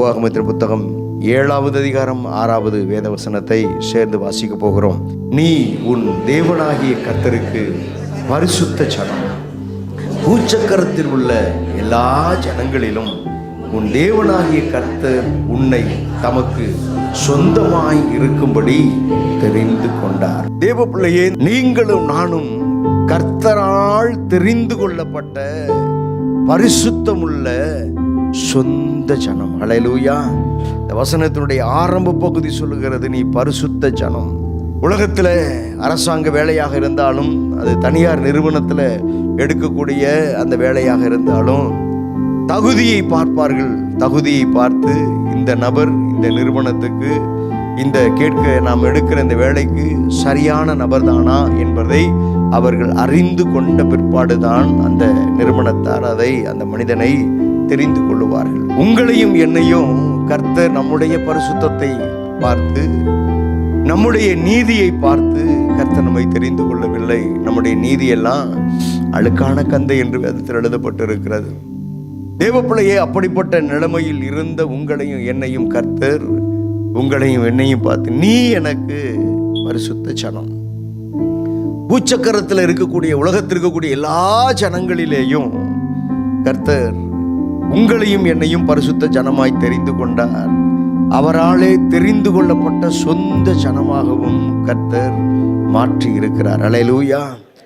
உபாகமத்தின் புத்தகம் ஏழாவது அதிகாரம் ஆறாவது வேத வசனத்தை சேர்ந்து வாசிக்க போகிறோம். நீ உன் தேவனாகிய கர்த்தருக்கு பரிசுத்த ஜனம். பூச்சக்கரத்தில் உள்ள எல்லா ஜனங்களிலும் உன் தேவனாகிய கர்த்தர் உன்னை தமக்கு சொந்தமாய் இருக்கும்படி தெரிந்து கொண்டார். தேவ பிள்ளையே நீங்களும் நானும் கர்த்தரால் தெரிந்து கொள்ளப்பட்ட பரிசுத்தமுள்ள சொந்த ஜனம். அலையலூயா இந்த வசனத்தினுடைய ஆரம்ப பகுதி சொல்லுகிறது நீ பரிசுத்த ஜனம். உலகத்தில் அரசாங்க வேலையாக இருந்தாலும் அது தனியார் நிறுவனத்தில் எடுக்கக்கூடிய அந்த வேலையாக இருந்தாலும் தகுதியை பார்ப்பார்கள். தகுதியை பார்த்து இந்த நபர் இந்த நிறுவனத்துக்கு இந்த கேட்க நாம் எடுக்கிற இந்த வேலைக்கு சரியான நபர் தானா என்பதை அவர்கள் அறிந்து கொண்ட பிற்பாடுதான் அந்த நிறுவனத்தார் அதை அந்த மனிதனை தெரிந்து கொள்ளுவார்கள். உங்களையும் என்னையும் கர்த்தர் நம்முடைய பரிசுத்தத்தை பார்த்து நம்முடைய நீதியை பார்த்து கர்த்தர் நம்மை தெரிந்து கொள்ளவில்லை. நம்முடைய நீதியெல்லாம் அழுக்கான கந்தை என்று வேதத்தில் எழுதப்பட்டிருக்கிறது. தேவப்பிள்ளையே அப்படிப்பட்ட நிலைமையில் இருந்த உங்களையும் என்னையும் கர்த்தர் உங்களையும் என்னையும் பார்த்து நீ எனக்கு பரிசுத்த சனம் பூச்சக்கரத்தில் இருக்கக்கூடிய உலகத்தில் இருக்கக்கூடிய எல்லா ஜனங்களிலேயும் கர்த்தர் உங்களையும் என்னையும் பரிசுத்த ஜனமாய் தெரிந்து கொண்டார். அவராலே தெரிந்து கொள்ளப்பட்ட சொந்த ஜனமாகவும் கர்த்தர் மாற்றி இருக்கிறார் அலையலூயா